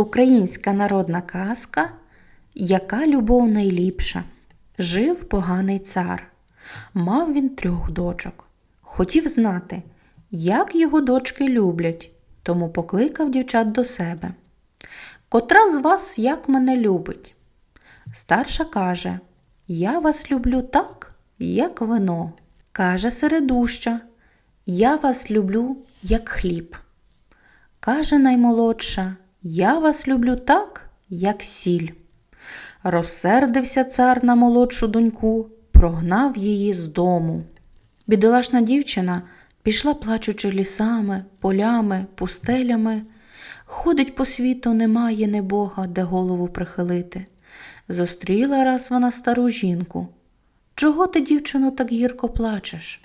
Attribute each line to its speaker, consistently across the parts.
Speaker 1: Українська народна казка Яка любов найліпша? Жив поганий цар. Мав він трьох дочок. Хотів знати, як його дочки люблять, тому покликав дівчат до себе. Котра з вас як мене любить? Старша каже: Я вас люблю так, як вино. Каже середуща, Я вас люблю, як хліб. Каже наймолодша, Я вас люблю так, як сіль. Розсердився цар на молодшу доньку, прогнав її з дому. Бідолашна дівчина пішла плачучи лісами, полями, пустелями. Ходить по світу, немає не Бога, де голову прихилити. Зустріла раз вона стару жінку. Чого ти, дівчино, так гірко плачеш?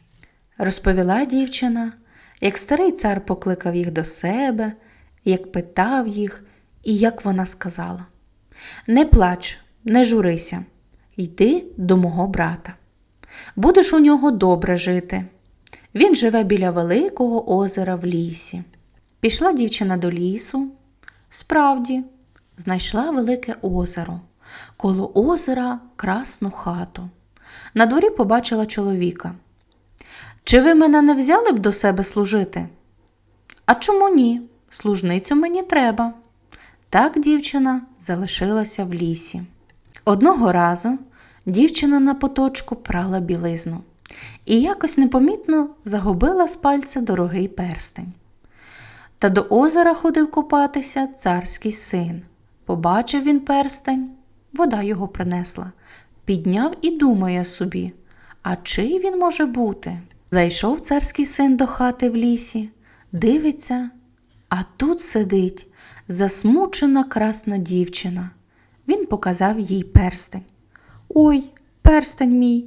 Speaker 1: Розповіла дівчина, як старий цар покликав їх до себе, як питав їх, і як вона сказала: Не плач, не журися, йди до мого брата. Будеш у нього добре жити. Він живе біля великого озера в лісі. Пішла дівчина до лісу. Справді, знайшла велике озеро. Коло озера красну хату. На дворі побачила чоловіка. Чи ви мене не взяли б до себе служити? А чому ні? Служницю мені треба. Так дівчина залишилася в лісі. Одного разу дівчина на поточку прала білизну і якось непомітно загубила з пальця дорогий перстень. Та до озера ходив купатися царський син. Побачив він перстень, вода його принесла, підняв і думає собі, а чий він може бути? Зайшов царський син до хати в лісі, дивиться, а тут сидить засмучена красна дівчина. Він показав їй перстень. Ой, перстень мій.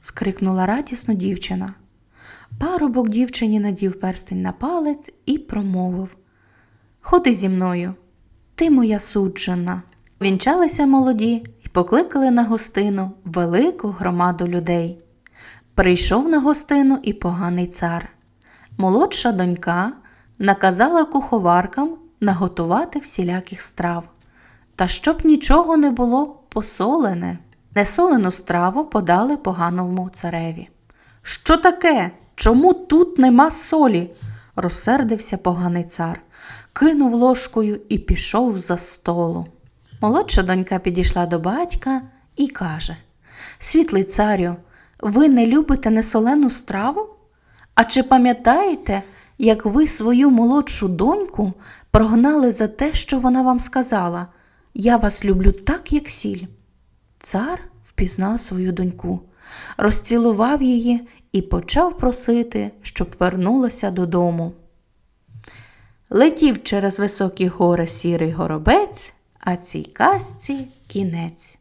Speaker 1: скрикнула радісно дівчина. Парубок дівчині надів перстень на палець і промовив Ходи зі мною, ти моя суджена. Вінчалися молоді і покликали на гостину велику громаду людей. Прийшов на гостину і поганий цар. Молодша донька наказала куховаркам наготувати всіляких страв, та щоб нічого не було посолене. Несолену страву подали поганому цареві. Що таке? Чому тут нема солі? розсердився поганий цар, кинув ложкою і пішов за столу. Молодша донька підійшла до батька і каже Світлий царю, ви не любите несолену страву? А чи пам'ятаєте, як ви свою молодшу доньку прогнали за те, що вона вам сказала Я вас люблю так, як сіль? Цар впізнав свою доньку, розцілував її і почав просити, щоб вернулася додому. Летів через високі гори сірий горобець, а цій казці кінець.